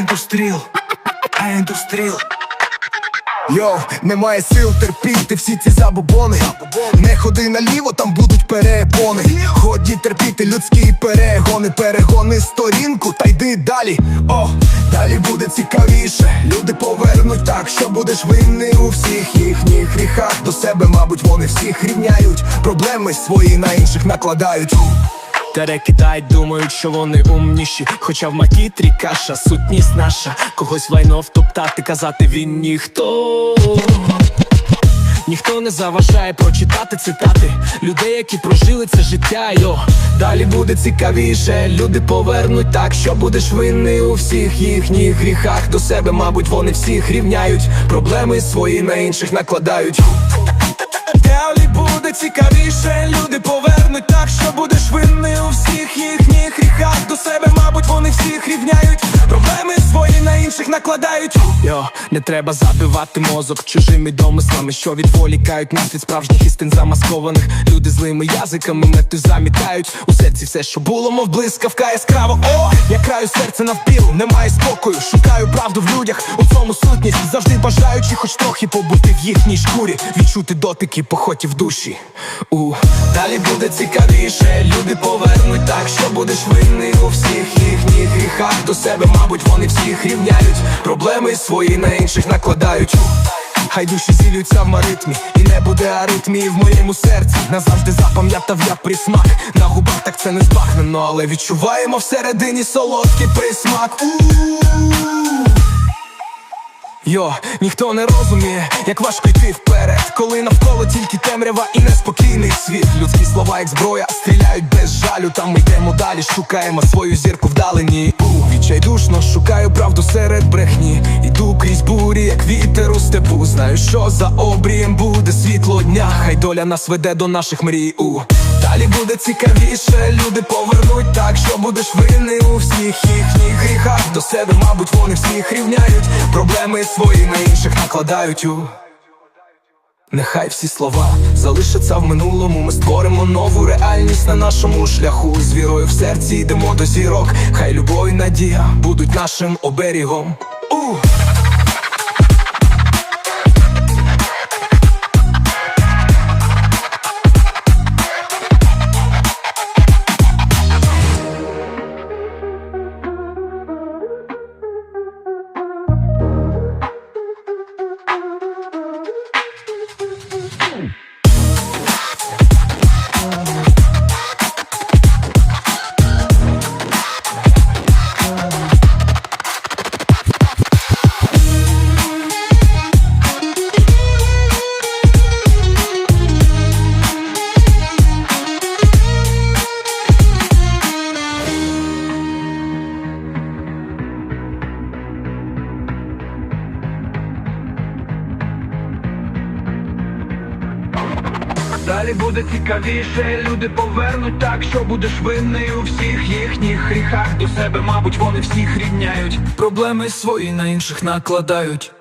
індустріл, а індустріл. Йоу, немає сил терпіти всі ці забобони. Не ходи наліво, там будуть перепони. Ході терпіти людські перегони. Перегони сторінку та йди далі. О, далі буде цікавіше. Люди повернуть так, що будеш винний у всіх їхніх гріхах. До себе, мабуть, вони всіх рівняють. Проблеми свої на інших накладають Тере кидають, думають, що вони умніші. Хоча в макітрі каша, сутність наша. Когось лайно втоптати, казати він ніхто. Ніхто не заважає прочитати цитати людей, які прожили це життя. Йо, далі буде цікавіше. Люди повернуть так, що будеш винний у всіх їхніх гріхах. До себе, мабуть, вони всіх рівняють. Проблеми свої на інших накладають. Далі буде цікавіше, люди повернуть так, що будеш накладають. Йо, не треба забивати мозок чужими домислами, що відволікають нас від справжніх істин замаскованих. Люди злими язиками мету замітають. У серці все, що було, мов блискавка яскраво О, я краю серце навпіл, немає спокою. Шукаю правду в людях, у цьому сутність. Завжди бажаючи хоч трохи побути в їхній шкурі. Відчути дотики похоті в душі. У Далі буде цікавіше, люди повернуть так, що будеш винний у всіх їхніх гріхах. До себе, мабуть, вони всіх рівняють Проблеми свої на інших накладають Хай душі зілюються в маритмі І не буде аритмії в моєму серці Назавжди запам'ятав я присмак На губах так це не збагнено, але відчуваємо всередині солодкий присмак. Йо, ніхто не розуміє, як важко йти вперед, коли навколо тільки темрява і неспокійний світ. Людські слова, як зброя, стріляють без жалю. Там йдемо далі, шукаємо свою зірку вдалині. У відчайдушно шукаю правду серед брехні. Іду крізь бурі, як вітер у степу. Знаю, що за обрієм буде світло дня. Хай доля нас веде до наших мрій. У далі буде цікавіше. Люди повернуть так, що будеш винний у всіх їхніх гріхах. До себе, мабуть, вони всіх рівняють. Проблеми свої на інших накладають у. Нехай всі слова залишаться в минулому. Ми створимо нову реальність на нашому шляху. З вірою в серці йдемо до зірок. Хай любов і надія будуть нашим оберігом. У! Далі буде цікавіше, люди повернуть так, що будеш винний у всіх їхніх гріхах. До себе, мабуть, вони всіх рівняють. Проблеми свої на інших накладають